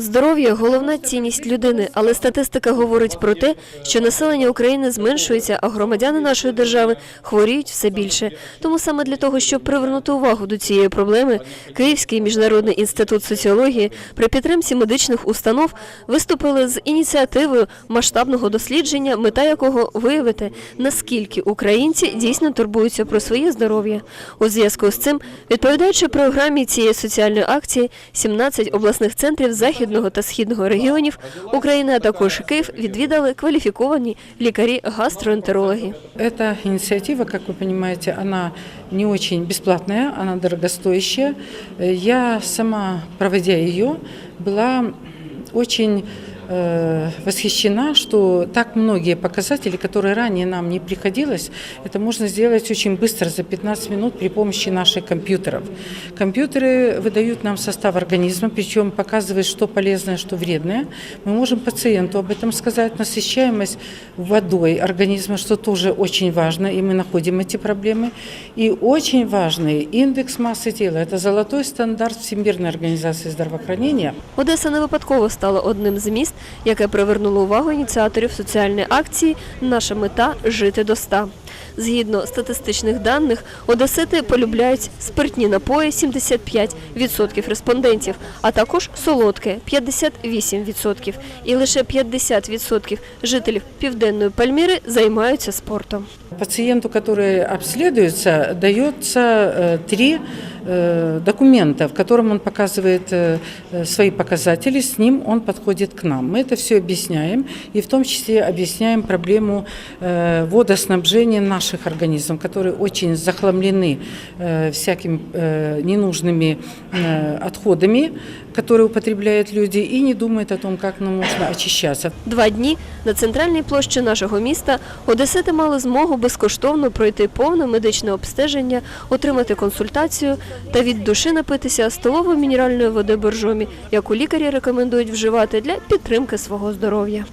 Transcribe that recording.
Здоров'я головна цінність людини, але статистика говорить про те, що населення України зменшується, а громадяни нашої держави хворіють все більше. Тому саме для того, щоб привернути увагу до цієї проблеми, Київський міжнародний інститут соціології при підтримці медичних установ виступили з ініціативою масштабного дослідження, мета якого виявити, наскільки українці дійсно турбуються про своє здоров'я. У зв'язку з цим, відповідаючи програмі цієї соціальної акції, 17 обласних центрів західного та східного регіонів України, а також Київ відвідали кваліфіковані лікарі-гастроентерологи. Эта инициатива, как вы понимаете, она не очень бесплатная, она дорогостоящая. Э, Я сама, проводя ее, была очень э, восхищена, что так многие показатели, которые ранее нам не приходилось, это можно сделать очень быстро, за 15 минут при помощи наших компьютеров. Компьютеры выдают нам состав организма, причем показывают, что полезное, что вредное. Мы можем пациенту об этом сказать, насыщаемость водой организма, что тоже очень важно, и мы находим эти проблемы. И очень важный индекс массы тела, это золотой стандарт Всемирной организации здравоохранения. Одеса не випадково стала одним з міст, яке привернуло увагу ініціаторів соціальної акції Наша мета жити до 100». Згідно статистичних даних, одесити полюбляють спиртні напої 75% респондентів, а також солодке 58%. І лише 50% жителів Південної Пальміри займаються спортом. Пациенту, который обследуется, дается э, три э, документа, в котором он показывает э, э, свои показатели, с ним он подходит к нам. Мы это все объясняем, и в том числе объясняем проблему э, водоснабжения наших организмов, которые очень захламлены э, всякими э, ненужными э, отходами, которые употребляют люди, и не думают о том, как нам нужно очищаться. Два дні на центральній площі нашого міста одесити мали змогу безкоштовно пройти повне медичне обстеження, отримати консультацію та від душі напитися столової мінеральної води боржомі, яку лікарі рекомендують вживати для підтримки свого здоров'я.